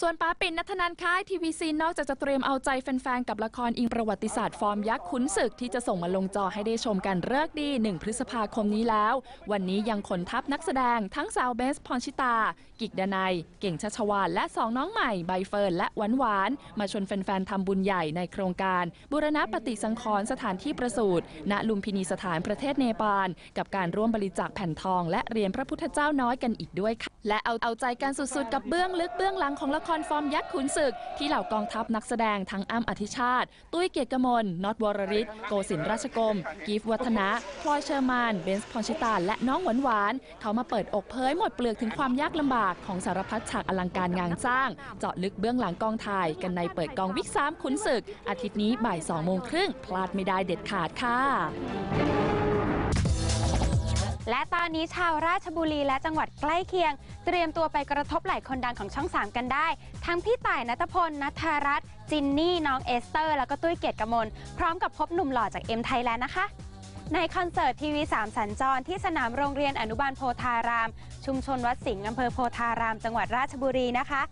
ส่วนป้าปิ่นนัทนันค่ายทีวีซีนอกจากจะเตรียมเอาใจแฟนๆ กับละครอิงประวัติศาสตร์ฟอร์มยักษ์ขุนศึกที่จะส่งมาลงจอให้ได้ชมกันเลิกดี 1 พฤษภาคมนี้แล้ว วันนี้ยังขนทัพนักแสดงทั้งสาวเบสพรชิตา กิกดนัยเก่งชัชวานและสองน้องใหม่ใบเฟิร์นและหวานหวานมาชวนแฟนๆทำบุญใหญ่ในโครงการ บูรณะปฏิสังขรณ์สถานที่ประสูติณลุมพินีสถานประเทศเนปาลกับการร่วมบริจาคแผ่นทอง และเรียญพระพุทธเจ้าน้อยกันอีกด้วยค่ะและเอาเอาใจกันสุดๆ กับเบื้องลึกเบื้องหลังของละคครฟอร์มยักษ์ขุนศึก ที่เหล่ากองทัพนักแสดงทั้งอ้ำอธิชาติ ตุ้ยเกียรติกมลน็อตวรริศโกศินทร์ราชกรมกีฟวัฒนะพลอยเชอร์มานเบนซ์พรชิตาและน้องหวานหวานเขามาเปิดอกเผยหมดเปลือกถึงความยากลำบากของสารพัดฉากอลังการงานสร้าง เจาะลึกเบื้องหลังกองถ่ายกันในเปิดกองวิกสามขุนศึก อาทิตย์นี้บ่าย2โมงครึ่งพลาดไม่ได้เด็ดขาดค่ะ และตอนนี้ชาวราชบุรีและจังหวัดใกล้เคียง เตรียมตัวไปกระทบไหล่คนดังของช่อง 3 กันได้ ทั้งพี่ต่ายนัทพลนัทรัตน์จินนี่ น้องเอสเตอร์ แล้วก็ตุ้ยเกียรติกมล พร้อมกับพบหนุ่มหล่อจากเอ็มไทยแลนด์นะคะ ในคอนเสิร์ตทีวี3สัญจรที่สนามโรงเรียนอนุบาลโพธาราม ชุมชนวัดสิงห์อำเภอโพธาราม จังหวัดราชบุรีนะคะ